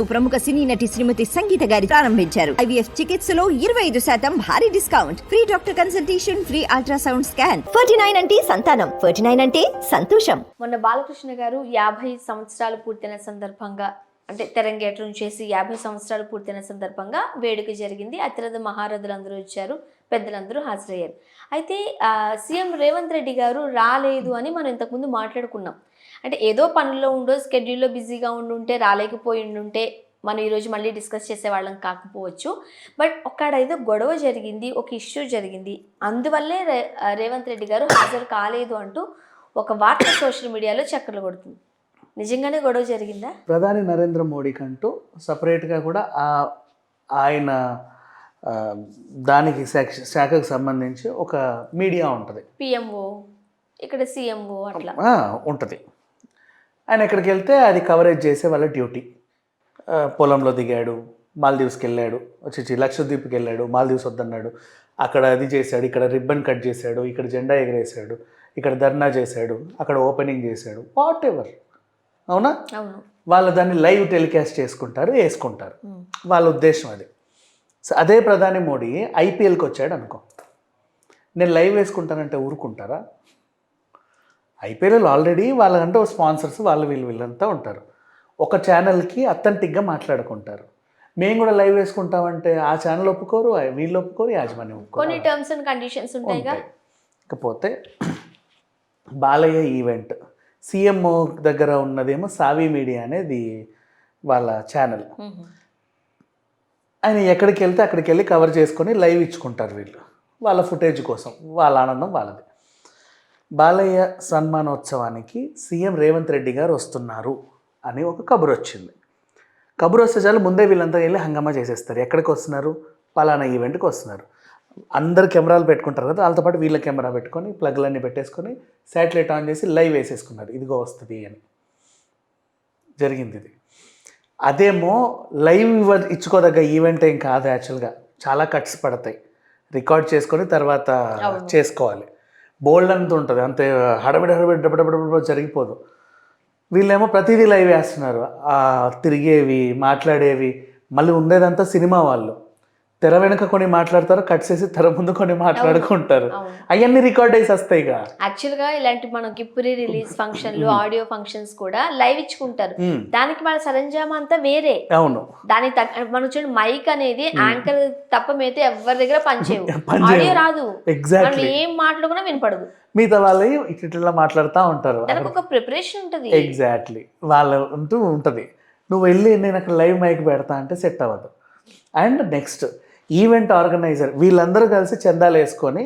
ప్రముఖ సినీ నటి శ్రీమతి సంగీత గారి ప్రారంభించారు. ఐవీఎఫ్ చికిత్సలో ఇరవై ఐదు శాతం భారీ discount. Free doctor consultation free ultrasound scan. Forty nine అంటే సంతానం. ఫోర్టీ నైన్ అంటే సంతోషం. మొన్న బాలకృష్ణ గారు యాభై సంవత్సరాలు పూర్తయిన సందర్భంగా అంటే తెరంగేట్రం చేసి యాభై సంవత్సరాలు పూర్తయిన సందర్భంగా వేడుక జరిగింది. అతిరథ మహారథులందరూ వచ్చారు. పెద్దలందరూ హాజరయ్యారు. అయితే సీఎం రేవంత్ రెడ్డి గారు రాలేదు అని మనం ఇంతకుముందు మాట్లాడుకున్నాం. అంటే ఏదో పనుల్లో ఉండో స్కెడ్యూల్లో బిజీగా ఉండుంటే రాలేకపోయి ఉండుంటే మనం ఈరోజు మళ్ళీ డిస్కస్ చేసేవాళ్ళం కాకపోవచ్చు. బట్ ఒక్కడ ఏదో గొడవ జరిగింది ఒక ఇష్యూ జరిగింది. అందువల్లే రేవంత్ రెడ్డి గారు హాజరు కాలేదు అంటూ ఒక వార్త సోషల్ మీడియాలో చక్కర్లు కొడుతుంది. నిజంగానే గొడవ జరిగిందా? ప్రధాని నరేంద్ర మోడీకంటూ సపరేట్గా కూడా ఆ ఆయన దానికి శాఖ శాఖకు సంబంధించి ఒక మీడియా ఉంటుంది. పిఎంఓ ఇక్కడ సీఎంఓ అట్లా. ఉంటుంది. ఆయన ఎక్కడికి వెళ్తే అది కవరేజ్ చేసే వాళ్ళ డ్యూటీ. పొలంలో దిగాడు మాల్దీవ్స్కి వెళ్ళాడు వచ్చి లక్షద్వీప్కి వెళ్ళాడు మాల్దీవ్స్ వద్దన్నాడు. అక్కడ అది చేశాడు ఇక్కడ రిబ్బన్ కట్ చేశాడు ఇక్కడ జెండా ఎగరేశాడు ఇక్కడ ధర్నా చేశాడు అక్కడ ఓపెనింగ్ చేశాడు వాట్ ఎవర్ అవునా. వాళ్ళు దాన్ని లైవ్ టెలికాస్ట్ చేసుకుంటారు వేసుకుంటారు. వాళ్ళ ఉద్దేశం అది. సో అదే ప్రధాని మోడీ ఐపీఎల్కి వచ్చాడు అనుకో. నేను లైవ్ వేసుకుంటానంటే ఊరుకుంటారా? ఐపీఎల్ ఆల్రెడీ వాళ్ళకంటే స్పాన్సర్స్ వాళ్ళు వీళ్ళు వీళ్ళంతా ఉంటారు. ఒక ఛానల్కి అథెంటిక్గా మాట్లాడుకుంటారు. మేము కూడా లైవ్ వేసుకుంటామంటే ఆ ఛానల్ ఒప్పుకోరు వీళ్ళు ఒప్పుకోరు యాజమాన్యం ఒప్పుకోరు. కొన్ని టర్మ్స్ అండ్ కండిషన్స్ ఉంటాయి. ఇకపోతే బాలయ్య ఈవెంట్ సీఎం దగ్గర ఉన్నదేమో సావి మీడియా అనేది వాళ్ళ ఛానల్. ఆయన ఎక్కడికి వెళ్తే అక్కడికి వెళ్ళి కవర్ చేసుకొని లైవ్ ఇచ్చుకుంటారు వీళ్ళు. వాళ్ళ ఫుటేజ్ కోసం. వాళ్ళ ఆనందం వాళ్ళది. బాలయ్య సన్మానోత్సవానికి సీఎం రేవంత్ రెడ్డి గారు వస్తున్నారు అని ఒక కబురు వచ్చింది. కబురు వస్తే చాలు ముందే వీళ్ళంతా వెళ్ళి హంగామా చేసేస్తారు. ఎక్కడికి వస్తున్నారు? పలానా ఈవెంట్కి వస్తున్నారు. అందరు కెమెరాలు పెట్టుకుంటారు కదా వాళ్ళతో పాటు వీళ్ళ కెమెరా పెట్టుకొని ప్లగ్లన్నీ పెట్టేసుకొని శాటిలైట్ ఆన్ చేసి లైవ్ వేసేసుకున్నారు. ఇదిగో వస్తుంది అని. జరిగింది ఇది. అదేమో లైవ్ ఇవ్వ ఇచ్చుకోదగ్గ ఈవెంట్ ఏం కాదు యాక్చువల్గా. చాలా కట్స్ పడతాయి. రికార్డ్ చేసుకొని తర్వాత. చేసుకోవాలి. బోల్డ్ అంత ఉంటుంది. అంతే హడబడి హడబడి డబడబడ జరిగిపోదు. వీళ్ళేమో ప్రతిదీ లైవ్ వేస్తున్నారు. తిరిగేవి మాట్లాడేవి మళ్ళీ ఉండేదంతా సినిమా వాళ్ళు. తెర వెనుక కొన్ని మాట్లాడతారు కట్ చేసి తెర ముందు కొన్ని మాట్లాడుకుంటారు. అవును. అవన్నీ రికార్డ్ అయ్యి వస్తాయిగా యాక్చువల్గా ఇలాంటి మనకి ప్రీ రిలీజ్ ఫంక్షన్లు ఆడియో ఫంక్షన్స్ కూడా లైవ్ ఇచ్చుకుంటారు. దానికి మన సరంజామా అంతా వేరే. అవును. దాని మనం చూడండి మైక్ అనేది యాంకర్ తప్ప మిగతా ఎవరి దగ్గర పనిచేయవు. ఆడియో రాదు. ఎగ్జాక్ట్లీ ఏం మాట్లాడుకున్నా వినపడదు. మిగతా వాళ్ళు ఇట్లా మాట్లాడుతూ ఉంటారు ఒక ప్రిపరేషన్ ఉంటది. ఎగ్జాక్ట్లీ వాళ్ళ అంటూ ఉంటుంది. నువ్వు వెళ్ళి నేను అక్కడ లైవ్ మైక్ పెడతా అంటే సెట్ అవ్వదు. అండ్ నెక్స్ట్ ఈవెంట్ ఆర్గనైజర్ వీళ్ళందరూ కలిసి చందాలు వేసుకొని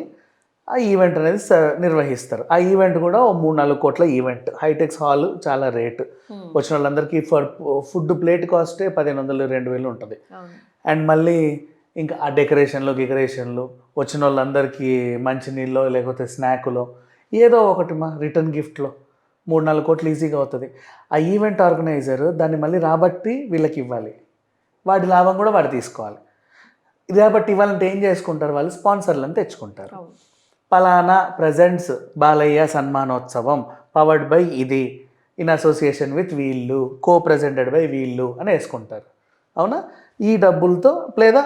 ఆ ఈవెంట్ అనేది నిర్వహిస్తారు. ఆ ఈవెంట్ కూడా ఓ మూడు నాలుగు కోట్ల ఈవెంట్. హైటెక్స్ హాల్ చాలా రేటు. Hmm. వచ్చిన వాళ్ళందరికీ ఫర్ ఫుడ్ ప్లేట్ కాస్టే పదిహేను వందలు రెండు వేలు ఉంటుంది. అండ్ మళ్ళీ ఇంకా ఆ డెకరేషన్లు గికరేషన్లు వచ్చిన వాళ్ళందరికీ మంచినీళ్ళు లేకపోతే స్నాక్లో ఏదో ఒకటి మా రిటర్న్ గిఫ్ట్లో మూడు నాలుగు కోట్లు ఈజీగా అవుతుంది. ఆ ఈవెంట్ ఆర్గనైజర్ దాన్ని మళ్ళీ రాబట్టి వీళ్ళకి ఇవ్వాలి. వాడి లాభం కూడా వాడు తీసుకోవాలి. రాబట్టి ఇవ్వాలంటే ఏం చేసుకుంటారు? వాళ్ళు స్పాన్సర్లను తెచ్చుకుంటారు. పలానా ప్రజెంట్స్ బాలయ్య సన్మానోత్సవం పవర్డ్ బై ఇది. ఇన్ అసోసియేషన్ విత్ వీళ్ళు కో ప్రెజెంటెడ్ బై వీళ్ళు అని వేసుకుంటారు. అవునా? ఈ డబ్బులతో లేదా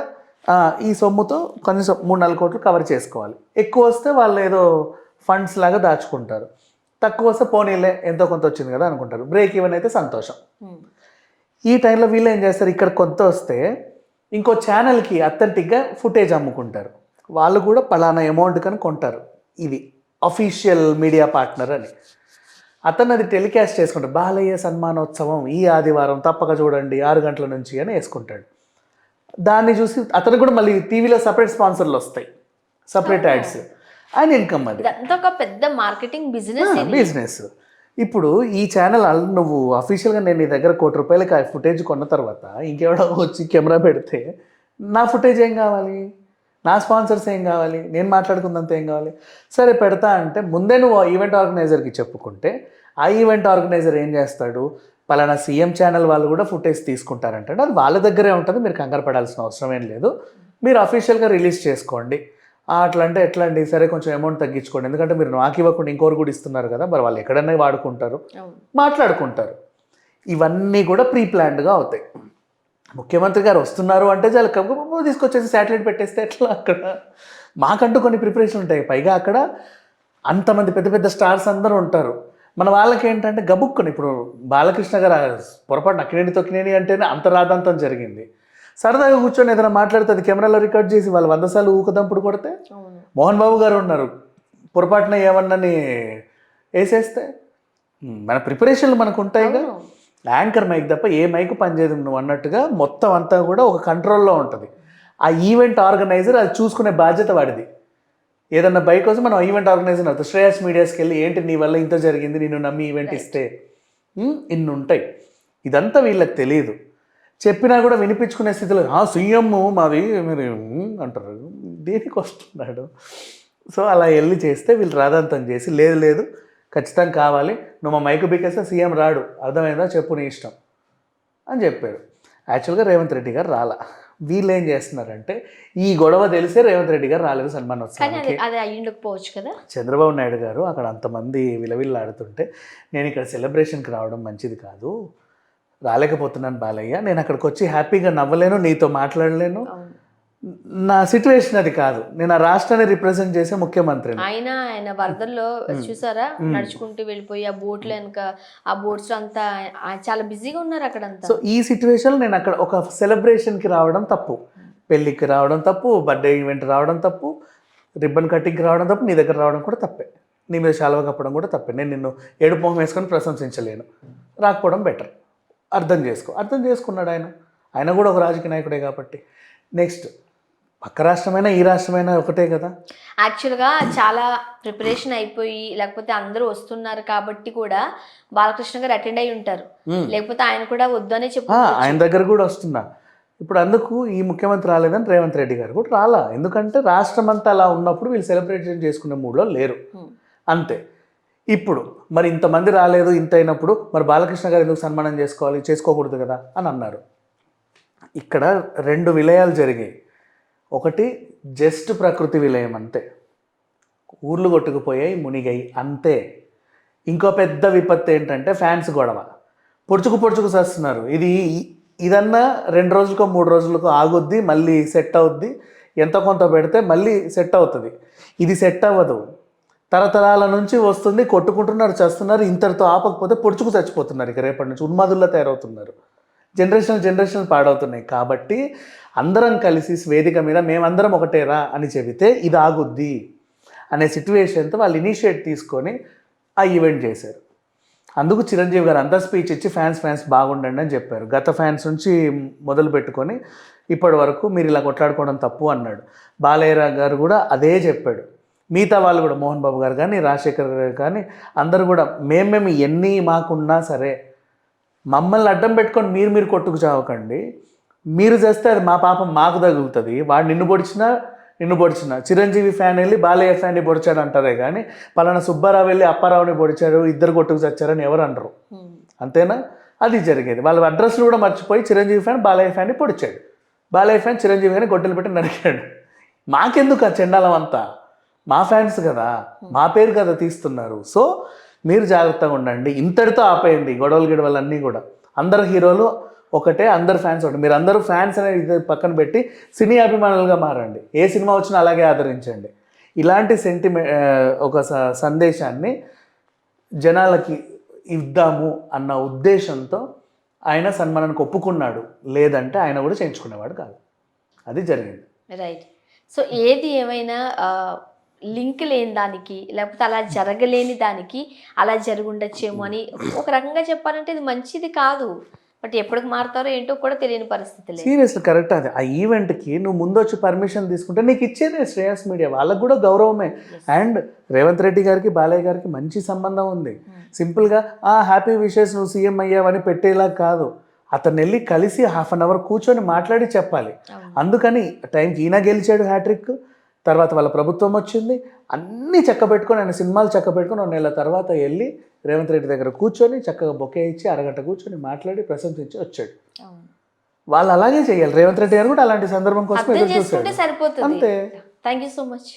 ఈ సొమ్ముతో కనీసం మూడు నాలుగు కోట్లు కవర్ చేసుకోవాలి. ఎక్కువ వస్తే వాళ్ళు ఏదో ఫండ్స్ లాగా దాచుకుంటారు. తక్కువ వస్తే పోనీలే ఎంతో కొంత వచ్చింది కదా అనుకుంటారు. బ్రేక్ ఈవెన్ అయితే సంతోషం. ఈ టైంలో వీళ్ళు ఏం చేస్తారు? ఇక్కడ కొంత వస్తే ఇంకో ఛానల్కి అథెంటిక్గా ఫుటేజ్ అమ్ముకుంటారు. వాళ్ళు కూడా పలానా అమౌంట్ కని కొంటారు. ఇది అఫీషియల్ మీడియా పార్ట్నర్ అని. అతను అది టెలికాస్ట్ చేసుకుంటాడు. బాలయ్య సన్మానోత్సవం ఈ ఆదివారం తప్పక చూడండి ఆరు గంటల నుంచి అని వేసుకుంటాడు. దాన్ని చూసి అతను కూడా మళ్ళీ టీవీలో సపరేట్ స్పాన్సర్లు వస్తాయి. సపరేట్ యాడ్స్ ఆయన ఇన్కమ్ అది. ఒక పెద్ద మార్కెటింగ్ బిజినెస్ బిజినెస్ ఇప్పుడు ఈ ఛానల్ నువ్వు అఫీషియల్గా నేను నీ దగ్గర కోటి రూపాయలకి ఆ ఫుటేజ్ కొన్న తర్వాత ఇంకెవడో వచ్చి కెమెరా పెడితే నా ఫుటేజ్ ఏం కావాలి? నా స్పాన్సర్స్ ఏం కావాలి? నేను మాట్లాడుకున్నంత ఏం కావాలి? సరే పెడతా అంటే ముందే నువ్వు ఈవెంట్ ఆర్గనైజర్కి చెప్పుకుంటే ఆ ఈవెంట్ ఆర్గనైజర్ ఏం చేస్తాడు? పలానా సీఎం ఛానల్ వాళ్ళు కూడా ఫుటేజ్ తీసుకుంటారంటే అది వాళ్ళ దగ్గరే ఉంటుంది మీరు కంగారు పడాల్సిన అవసరం ఏం లేదు. మీరు అఫీషియల్గా రిలీజ్ చేసుకోండి. అట్లా అంటే ఎట్లా అండి సరే కొంచెం అమౌంట్ తగ్గించుకోండి. ఎందుకంటే మీరు నాకు ఇవ్వకుండా ఇంకోరు కూడా ఇస్తున్నారు కదా మరి వాళ్ళు ఎక్కడన్నా వాడుకుంటారు మాట్లాడుకుంటారు. ఇవన్నీ కూడా ప్రీ ప్లాన్డ్గా అవుతాయి. ముఖ్యమంత్రి గారు వస్తున్నారు అంటే చాలా కబ్బు తీసుకొచ్చేసి శాటిలైట్ పెట్టేస్తే ఎట్లా అక్కడ? మాకంటూ కొన్ని ప్రిపరేషన్ ఉంటాయి. పైగా అక్కడ అంతమంది పెద్ద పెద్ద స్టార్స్ అందరూ ఉంటారు. మన వాళ్ళకి ఏంటంటే గబుక్కుని ఇప్పుడు బాలకృష్ణ గారు పొరపాటు నక్కినేని తొక్కినేని అంటేనే అంత రాదంతం జరిగింది. సరదాగా కూర్చొని ఏదైనా మాట్లాడితే అది కెమెరాలో రికార్డ్ చేసి వాళ్ళు వంద సార్లు ఊకదంపుడు కొడితే మోహన్ బాబు గారు ఉన్నారు. పొరపాటున ఏమన్నని వేసేస్తే మన ప్రిపరేషన్లు మనకు ఉంటాయిగా. యాంకర్ మైక్ తప్ప ఏ మైక్ పనిచేయదు నువ్వు అన్నట్టుగా మొత్తం అంతా కూడా ఒక కంట్రోల్లో ఉంటుంది. ఆ ఈవెంట్ ఆర్గనైజర్ అది చూసుకునే బాధ్యత వాడిది. ఏదన్నా బైక్ కోసం మనం ఈవెంట్ ఆర్గనైజర్ అవుతుంది శ్రేయస్ మీడియాస్కి వెళ్ళి ఏంటి నీ వల్ల ఇంత జరిగింది? నేను నమ్మి ఈవెంట్ ఇస్తే. ఇన్ని ఉంటాయి ఇదంతా వీళ్ళకి తెలియదు. చెప్పినా కూడా వినిపించుకునే స్థితిలో "ఆ, సీఎం మాది మీరు ఉమ్" అంటారు. దేనికి వస్తున్నాడు? సో అలా వెళ్ళి చేస్తే వీళ్ళు రాదంతం చేసి లేదు లేదు ఖచ్చితంగా కావాలి నువ్వు మా మైకు బిక్కేస్తే సీఎం రాడు అర్థమైందా? చెప్పు నీ ఇష్టం అని చెప్పారు. యాక్చువల్గా రేవంత్ రెడ్డి గారు రాలా. వీళ్ళు ఏం చేస్తున్నారంటే ఈ గొడవ తెలిసే రేవంత్ రెడ్డి గారు రాలేదు సన్మాన్ అయ్యుండకపోవచ్చు కదా? చంద్రబాబు నాయుడు గారు అక్కడ అంతమంది విలవిల్లాడుతుంటే నేను ఇక్కడ సెలబ్రేషన్కి రావడం మంచిది కాదు రాలేకపోతున్నాను బాలయ్య. నేను అక్కడికి వచ్చి హ్యాపీగా నవ్వలేను నీతో మాట్లాడలేను. నా సిచ్యువేషన్ అది కాదు. నేను ఆ రాష్ట్రాన్ని రిప్రజెంట్ చేసే ముఖ్యమంత్రిని. ఆయన ఆయన వరదల్లో చూసారా? నడుచుకుంటూ వెళ్ళిపోయి ఆ బోట్లో వెనక ఆ బోట్స్ అంతా చాలా బిజీగా ఉన్నారు అక్కడంతా. సో ఈ సిచ్యువేషన్ నేను అక్కడ ఒక సెలబ్రేషన్కి రావడం తప్పు. పెళ్ళికి రావడం తప్పు బర్త్డే ఈవెంట్ రావడం తప్పు రిబ్బన్ కటింగ్కి రావడం తప్పు నీ దగ్గర రావడం కూడా తప్పే. నీ మీద శాలువ కప్పడం కూడా తప్పే. నేను నిన్ను ఏడు మొహం వేసుకొని ప్రశంసించలేను. రాకపోవడం బెటర్ అర్థం చేసుకో. అర్థం చేసుకున్నాడు ఆయన. ఆయన కూడా ఒక రాజకీయ నాయకుడే కాబట్టి. నెక్స్ట్ పక్క రాష్ట్రమైనా ఈ రాష్ట్రమైనా ఒకటే కదా? యాక్చువల్గా చాలా ప్రిపరేషన్ అయిపోయి లేకపోతే అందరూ వస్తున్నారు కాబట్టి కూడా బాలకృష్ణ గారు అటెండ్ అయి ఉంటారు. మ్మ్. లేకపోతే ఆయన కూడా వద్దనే చెప్పు ఆయన దగ్గర కూడా వస్తున్నా. ఇప్పుడు అందుకు ఈ ముఖ్యమంత్రి రాలేదని రేవంత్ రెడ్డి గారు కూడా రాలా. ఎందుకంటే రాష్ట్రం అంతా అలా ఉన్నప్పుడు వీళ్ళు సెలబ్రేషన్ చేసుకునే మూడ్లో లేరు. అంతే. ఇప్పుడు మరి ఇంతమంది రాలేదు ఇంత అయినప్పుడు మరి బాలకృష్ణ గారు ఎందుకు సన్మానం చేసుకోవాలి చేసుకోకూడదు కదా అని అన్నారు. ఇక్కడ రెండు విలయాలు జరిగాయి. ఒకటి జస్ట్ ప్రకృతి విలయం అంతే. ఊర్లు కొట్టుకుపోయాయి మునిగాయి అంతే. ఇంకో పెద్ద విపత్తు ఏంటంటే ఫ్యాన్స్ గొడవ. పొడుచుకు పొడుచుకు చేస్తున్నారు ఇది ఇదన్నా రెండు రోజులకో మూడు రోజులకో ఆగుద్ది మళ్ళీ సెట్ అవుద్ది. ఎంత కొంత పెడితే మళ్ళీ సెట్ అవుతుంది. ఇది సెట్ అవ్వదు. తరతరాల నుంచి వస్తుంది కొట్టుకుంటున్నారు చేస్తున్నారు ఇంతటితో ఆపకపోతే పొడుచుకు చచ్చిపోతున్నారు. ఇక రేపటి నుంచి ఉన్మాదుల్లో తయారవుతున్నారు. జనరేషన్ జనరేషన్ పాడవుతున్నాయి. కాబట్టి అందరం కలిసి వేదిక మీద మేమందరం ఒకటేరా అని చెబితే ఇది ఆగుద్ది అనే సిచ్యువేషన్తో వాళ్ళు ఇనిషియేట్ తీసుకొని ఆ ఈవెంట్ చేశారు. అందుకు చిరంజీవి గారు అంతా స్పీచ్ ఇచ్చి ఫ్యాన్స్ ఫ్యాన్స్ బాగుండండి అని చెప్పారు. గత ఫ్యాన్స్ నుంచి మొదలు పెట్టుకొని ఇప్పటి వరకు మీరు ఇలా కొట్లాడుకోవడం తప్పు అన్నాడు. బాలయ్య గారు కూడా అదే చెప్పాడు. మిగతా వాళ్ళు కూడా మోహన్ బాబు గారు కానీ రాజశేఖర్ గారు కానీ అందరూ కూడా మేము మేము ఎన్ని మాకున్నా సరే మమ్మల్ని అడ్డం పెట్టుకొని మీరు మీరు కొట్టుకు చావకండి. మీరు చేస్తే అది మా పాపం మాకు తగులుతుంది. వాడు నిన్ను పొడిచినా నిన్ను పొడిచినా. చిరంజీవి ఫ్యాన్ వెళ్ళి బాలయ్య ఫ్యాన్ని పొడిచాడు అంటారే కానీ పలానా సుబ్బారావు వెళ్ళి అప్పారావుని పొడిచాడు ఇద్దరు కొట్టుకు చచ్చారని ఎవరు అనరు. అంతేనా? అది జరిగేది. వాళ్ళ అడ్రస్లు కూడా మర్చిపోయి చిరంజీవి ఫ్యాన్ బాలయ్య ఫ్యాన్ని పొడిచాడు. బాలయ్య ఫ్యాన్ చిరంజీవి గారిని గొడ్డలు పెట్టి నరికాడు. మాకెందుకు ఆ చెండాలం అంతా? మా ఫ్యాన్స్ కదా మా పేరు కదా తీస్తున్నారు. సో మీరు జాగ్రత్తగా ఉండండి. ఇంతటితో ఆపేయండి గొడవలు గిడవలు అన్నీ కూడా. అందరు హీరోలు ఒకటే అందరు ఫ్యాన్స్ ఒకటి. మీరు అందరూ ఫ్యాన్స్ అనేది పక్కన పెట్టి సినీ అభిమానులుగా మారండి. ఏ సినిమా వచ్చినా అలాగే ఆదరించండి. ఇలాంటి సెంటిమె ఒక స- సందేశాన్ని జనాలకి ఇద్దాము అన్న ఉద్దేశంతో ఆయన సన్మానానికి ఒప్పుకున్నాడు. లేదంటే ఆయన కూడా చేయించుకునేవాడు కాదు. అది జరిగింది. రైట్ సో ఏది ఏమైనా లింక్ లేని దానికి లేకపోతే అలా జరగలేని దానికి అలా జరుగుండొచ్చేమో అని ఒక రకంగా చెప్పాలంటే ఇది మంచిది కాదు. బట్ ఎప్పటికి మారుతారో ఏంటో కూడా తెలియని పరిస్థితి సీరియస్లీ కరెక్ట్ అది. ఆ ఈవెంట్కి నువ్వు ముందు వచ్చి పర్మిషన్ తీసుకుంటే నీకు ఇచ్చేదే శ్రేయస్ మీడియా. వాళ్ళకు కూడా గౌరవమే. అండ్ రేవంత్ రెడ్డి గారికి బాలయ్య గారికి మంచి సంబంధం ఉంది. సింపుల్గా ఆ హ్యాపీ విషెస్ నువ్వు సీఎం అయ్యావని పెట్టేలా కాదు. అతను వెళ్ళి కలిసి హాఫ్ అన్ అవర్ కూర్చొని మాట్లాడి చెప్పాలి. అందుకని టైంకి ఈయన గెలిచాడు హ్యాట్రిక్. తర్వాత వాళ్ళ ప్రభుత్వం వచ్చింది. అన్నీ చక్క పెట్టుకొని ఆయన సినిమాలు చక్క పెట్టుకొని ఒక నెల తర్వాత వెళ్ళి రేవంత్ రెడ్డి దగ్గర కూర్చొని చక్కగా బొకే ఇచ్చి అరగంట కూర్చొని మాట్లాడి ప్రశంసించి వచ్చాడు. వాళ్ళు అలాగే చేయాలి. రేవంత్ రెడ్డి గారు కూడా అలాంటి సందర్భం కోసం అంతే. Thank you so much